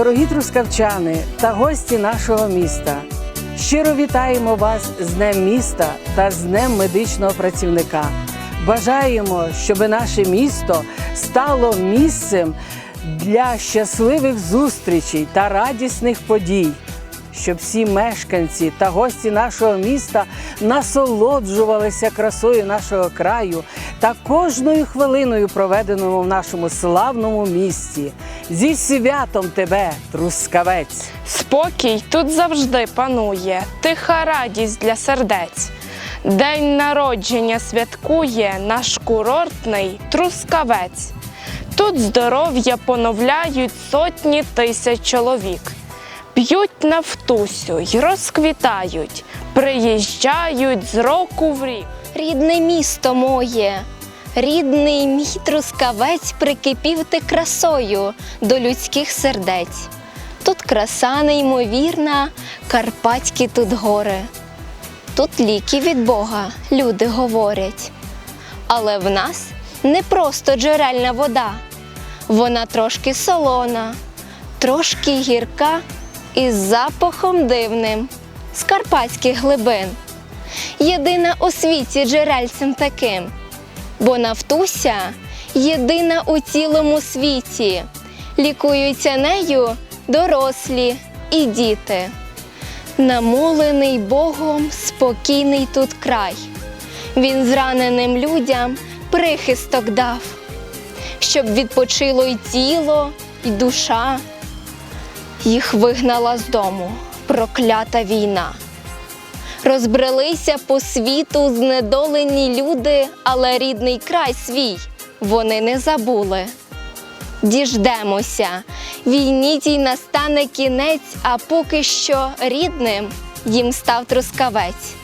Дорогі трускавчани та гості нашого міста, щиро вітаємо вас з Днем міста та з Днем медичного працівника. Бажаємо, щоб наше місто стало місцем для щасливих зустрічей та радісних подій, щоб всі мешканці та гості нашого міста насолоджувалися красою нашого краю та кожною хвилиною, проведеному в нашому славному місті. Зі святом тебе, трускавець! Спокій тут завжди панує, тиха радість для сердець. День народження святкує наш курортний трускавець. Тут здоров'я поновляють сотні тисяч чоловік. П'ють нафтусю й розквітають, приїжджають з року в рік. Рідне місто моє, рідний мій трускавець прикипів ти красою до людських сердець. Тут краса неймовірна, карпатські тут гори. Тут ліки від Бога, люди говорять. Але в нас не просто джерельна вода, вона трошки солона, трошки гірка і з запахом дивним з карпатських глибин єдина у світі джерельцем таким, бо Нафтуся єдина у цілому світі. Лікуються нею дорослі і діти. Намолений Богом спокійний тут край. Він зраненим людям прихисток дав, щоб відпочило й тіло, й душа. Їх вигнала з дому проклята війна. Розбрелися по світу знедолені люди, але рідний край свій вони не забули. Діждемося, війні тій настане кінець, а поки що рідним їм став трускавець.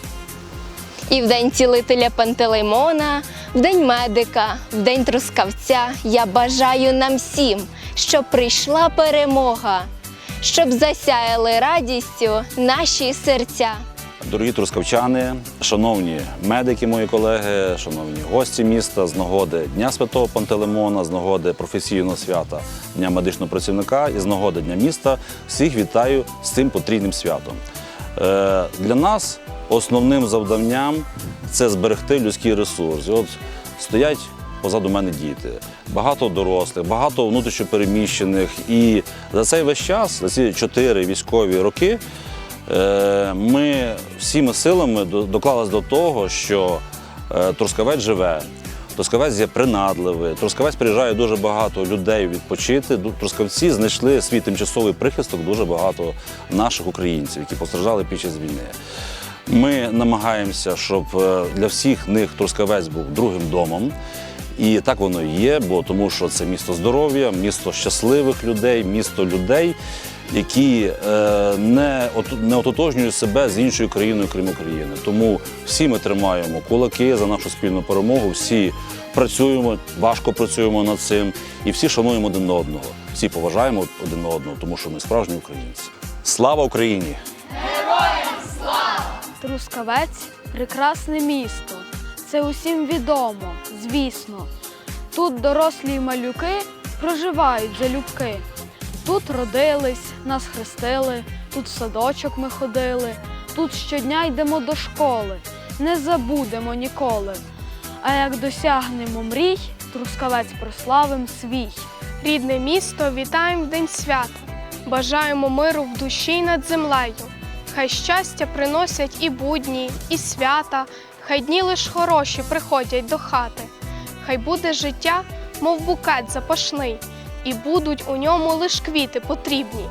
І в день цілителя Пантелеймона, в день медика, в день трускавця я бажаю нам всім, щоб прийшла перемога, щоб засяяли радістю наші серця. Дорогі трускавчани, шановні медики, мої колеги, шановні гості міста, з нагоди Дня Святого Пантелеймона, з нагоди професійного свята Дня медичного працівника і з нагоди Дня міста всіх вітаю з цим потрійним святом. Е, Для нас основним завданням це зберегти людський ресурс. От стоять позаду мене діти, багато дорослих, багато внутрішньопереміщених. І за цей весь час, за ці чотири військові роки, Е, ми всіми силами до- доклались до того, що е, Трускавець живе. Трускавець є принадливий. Трускавець приїжджає дуже багато людей відпочити. Трускавці знайшли свій тимчасовий прихисток дуже багато наших українців, які постраждали під час війни. Ми намагаємося, щоб е, для всіх них Трускавець був другим домом. І так воно і є, бо тому що це місто здоров'я, місто щасливих людей, місто людей, які е, не, от- не ототожнюють себе з іншою країною, крім України. Тому всі ми тримаємо кулаки за нашу спільну перемогу, всі працюємо, важко працюємо над цим, і всі шануємо один одного, всі поважаємо один одного, тому що ми справжні українці. Слава Україні! Героям слава! Трускавець прекрасне місто. Це усім відомо, звісно. Тут дорослі й малюки проживають залюбки. Тут родились, нас хрестили, тут в садочок ми ходили, тут щодня йдемо до школи, не забудемо ніколи. А як досягнемо мрій, трускавець прославим свій. Рідне місто, вітаємо в день свята. Бажаємо миру в душі й над землею. Хай щастя приносять і будні, і свята, хай дні лиш хороші приходять до хати. Хай буде життя, мов букет запашний, і будуть у ньому лиш квіти потрібні.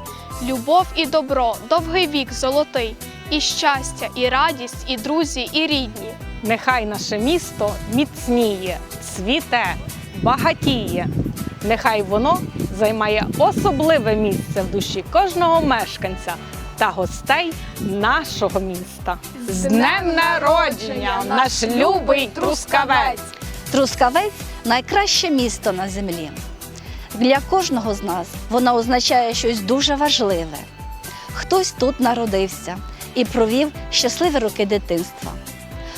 Любов і добро, довгий вік золотий, і щастя, і радість, і друзі, і рідні. Нехай наше місто міцніє, цвіте, багатіє. Нехай воно займає особливе місце в душі кожного мешканця та гостей нашого міста. З днем народження, наш любий трускавець! Трускавець найкраще місто на землі. Для кожного з нас воно означає щось дуже важливе. Хтось тут народився і провів щасливі роки дитинства.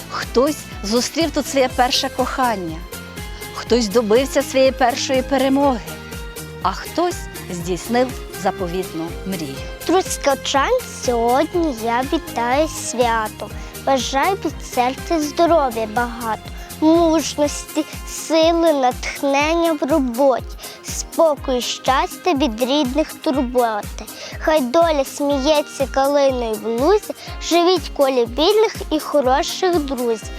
Хтось зустрів тут своє перше кохання, хтось добився своєї першої перемоги, а хтось здійснив заповітну мрію. Трускавчан сьогодні я вітаю свято. Бажаю від серця здоров'я багато, мужності, сили, натхнення в роботі, спокою, щастя від рідних турботи. Хай доля сміється калиною в лузі, живіть колі вільних і хороших друзів.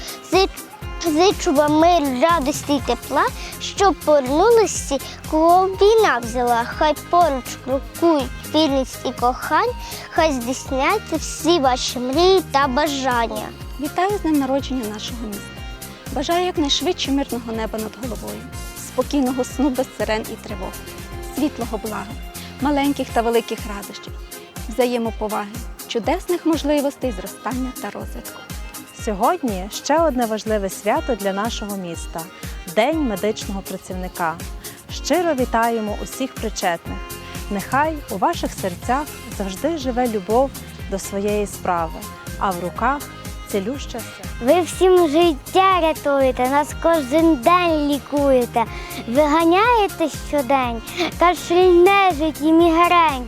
Зич- Зичу вам миру, радості й тепла, щоб повернулись всі, кого війна взяла. Хай поруч крокують вільність і кохань, хай здійсняться всі ваші мрії та бажання. Вітаю з днем народження нашого міста. Бажаю якнайшвидше мирного неба над головою, спокійного сну без сирен і тривог, світлого блага, маленьких та великих радощів, взаємоповаги, чудесних можливостей зростання та розвитку. Сьогодні ще одне важливе свято для нашого міста День медичного працівника. Щиро вітаємо усіх причетних. Нехай у ваших серцях завжди живе любов до своєї справи, а в руках цілюща. Ви всім життя рятуєте, нас кожен день лікуєте, виганяєте щодень, кашель нежить і мігрень,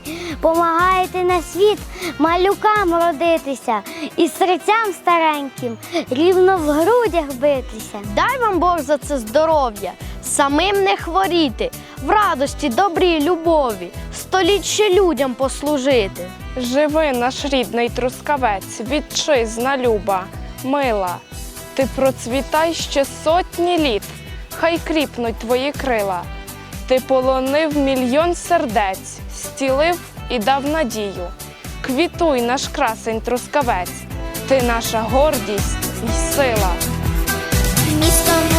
на світ малюкам родитися і серцям стареньким рівно в грудях битися. Дай вам Бог за це здоров'я, самим не хворіти, в радості, добрій любові, століття людям послужити. Живи наш рідний трускавець, вітчизна люба, мила. Ти процвітай ще сотні літ, хай кріпнуть твої крила. Ти полонив мільйон сердець, стілив і дав надію. Квітуй наш красень трускавець, ти наша гордість і сила. Містом